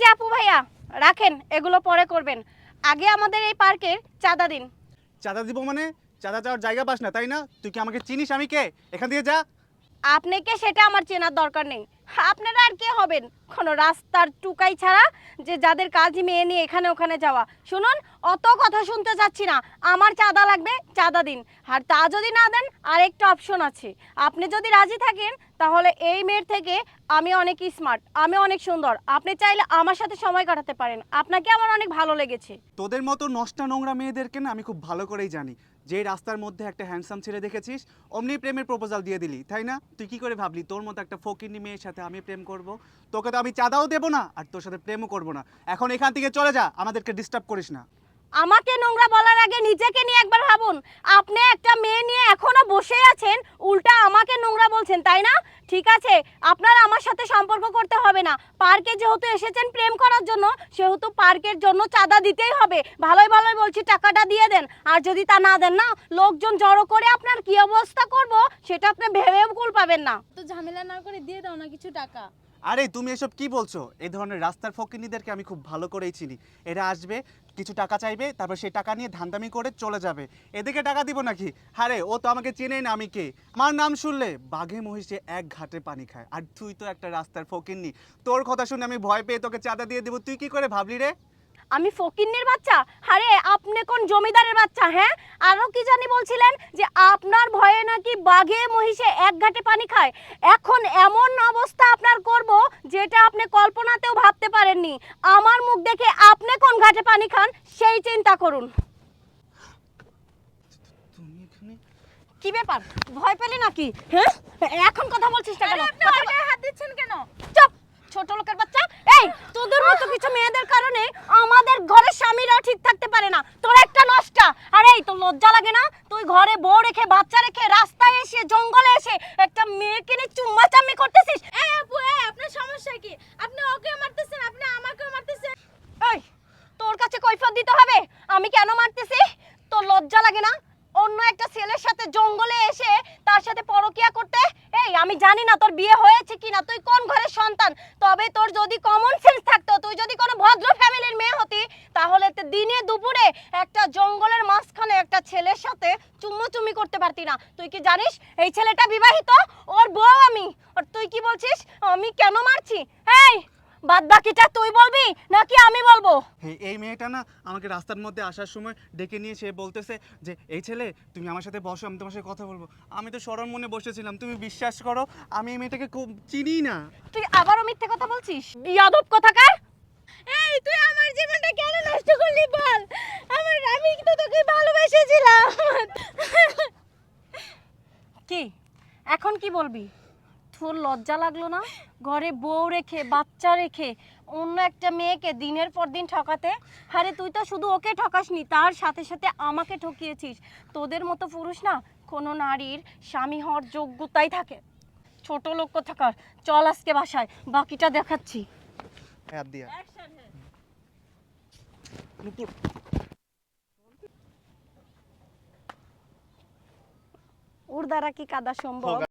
যে আপু ভাইয়া রাখেন এগুলো পরে করবেন। আগে আমাদের এই পার্কের চাঁদা দিন। চাঁদা দিব মানে? চাঁদা চাওয়ার জায়গা পাস না তাই না? তুই কি আমাকে চিনিস আমি কে? এখান দিয়ে যা। আপনি কে সেটা আমার চেনার দরকার নেই। আপনারা আর কে হবেন? কোনো রাস্তার টুকাই ছাড়া যে যাদের কাজ মেয়ে নিয়ে এখানে ওখানে যাওয়া। শুনুন অত কথা শুনতে চাচ্ছি না। আমার চাঁদা লাগবে, চাঁদা দিন। আর তা যদি না দেন, আরেকটা অপশন আছে। আপনি যদি রাজি থাকেন, তাহলে এই মেয়ের থেকে আমি অনেক স্মার্ট আমি অনেক সুন্দর। আপনি চাইলে আমার সাথে সময় কাটাতে পারেন। আপনাকে আমার অনেক ভালো লেগেছে। তোদের মতো নষ্টা নোংরা মেয়েদেরকে না আমি খুব ভালো করেই জানি। যে রাস্তার মধ্যে একটা হ্যান্ডসাম ছেলে দেখেছিস, অমনি প্রেমের প্রপোজাল দিয়ে দিলি, তাই না? তুই কি করে ভাবলি, তোর মতো একটা ফকিনি মেয়ের সাথে আমি প্রেম করব? তোকে তো আমি চাঁদাও দেবো না, আর তোর সাথে প্রেমও করব না। এখন এখান থেকে চলে যা, আমাদেরকে ডিস্টার্ব করিস না। আমাকে নোংরা বলার আগে নিজেকে নিয়ে একবার ভাবুন। আপনি একটা মেয়ে নিয়ে এখনও বসে আছেন, উল্টা আমাকে নোংরা বলছেন, তাই না? ঠিক আছে, আপনার আমার সাথে সম্পর্ক করতে হবে না। পার্কে যেহেতু এসেছেন প্রেম করার জন্য, সেহেতু পার্কের জন্য চাঁদা দিতেই হবে। ভালোই ভালোই বলছি, টাকাটা দিয়ে দেন। আর যদি তা না দেন না, লোকজন জড়ো করে আপনার কি অবস্থা করব, সেটা আপনি ভেবেও কুল পাবেন না। তো ঝামেলা না করে দিয়ে দাও না কিছু টাকা। আরে, তুমি এসব কি বলছো? এই ধরনের রাস্তার ফকিনিদেরকে আমি খুব ভালো করেই চিনি। এরা আসবে, কিছু টাকা চাইবে, তারপর সেই টাকা নিয়ে ধান্দামি করে চলে যাবে। এদিকে টাকা দিব নাকি? আরে, ও তো আমাকে চেনেই না আমি কে। আমার নাম শুনলে বাঘে মহিষে এক ঘাটে পানি খায়। আর তুই তো একটা রাস্তার ফকিননি। তোর কথা শুনে আমি ভয় পেয়ে তোকে চাঁদা দিয়ে দেবো। তুই কি করে ভাবলি রে? আমি ফকিন্নির বাচ্চা? আরে আপনি কোন জমিদারের বাচ্চা হ্যাঁ? আরও কি জানি বলছিলেন যে আপনার ভয়ে নাকি বাঘে মহিষে এক ঘাটে পানি খায়। এখন এমন অবস্থা আপনার করব যেটা আপনি কল্পনাতেও ভাবতে পারেননি। আমার মুখ দেখে আপনি কোন ঘাটে পানি খান সেই চিন্তা করুন। তুমি কি ব্যাপার? ভয় পেলে নাকি? হ্যাঁ? এখন কথা বলছিস না কেন? আপনি হাত দিচ্ছেন কেন চুপ ছোট লোকের বাচ্চা এই তোদের মতো কিছু মেয়েদের কারণে আমাদের ঘরের স্বামীরাও ঠিক থাকতে পারে না। তোর একটা নষ্টা। আরে এই তো লজ্জা লাগে না? তুই ঘরে বউ রেখে বাচ্চা রেখে রাস্তায় এসে জঙ্গলে এসে একটা মেয়েকে নিয়ে চুম্মা চাম্মি করতেছিস? এই আপু এই আপনার সমস্যা কি? আপনি ওকে মারতেছেন আপনি আমাকেও মারতেছেন। এই তোর কাছে কৈফিয়ত দিতে হবে? আমি কেন মারতেছি? তোর লজ্জা লাগে না? অন্য একটা ছেলের সাথে জঙ্গলে এসে তার সাথে পরকিয়া করতে? এই আমি জানি না তোর বিয়ে হয়েছে কিনা। তুই কোন ঘরের সন্তান? তবে তোর যদি কমন সেন্স থাকতো তুই যদি কোনো ভদ্র ফ্যামিলির মেয়ে দিনে দুপুরে একটা জঙ্গলের মাঝখানে একটা ছেলের সাথে চুম্মোচুম্মি করতে পারতি না। তুই কি জানিস? এই ছেলেটা বিবাহিত? ওর বউ আমি। আর তুই কি বলছিস? আমি কেন মারছি? এই বাদ বাকিটা তুই বলবি নাকি আমি বলব? এই এই মেয়েটা না আমাকে রাস্তার মধ্যে আসার সময় ডেকে নিয়ে সে বলতেছে যে এই ছেলে তুমি আমার সাথে বসো আমি তোমার সাথে কথা বলব। আমি তো সরল মনে বসেছিলাম তুমি বিশ্বাস করো আমি এই মেয়েটাকে খুব চিনি না। তুই আবারও মিথ্যে কথা বলছিস? ইয়াদব কথাকার? এই তুই আমার করলি বল আমার আমি তো তোকে ভালোবেসেছিলাম। কি? এখন কি বলবি? তোর লজ্জা লাগল না? ঘরে বউ রেখে বাচ্চা রেখে অন্য একটা মেয়েকে দিনের পর দিন ঠকাতে? আরে তুই তো শুধু ওকে ঠকাসনি তার সাথে সাথে আমাকে ঠকিয়েছিস। তোদের মতো পুরুষ না কোনো নারীর স্বামী হওয়ার যোগ্যতাই থাকে। ছোট লোক থাকার চল আজকে বাসায় বাকিটা দেখাচ্ছি। হ্যাঁ দিয়া। নুপুর ওর দ্বারা কি কাদা সম্ভব?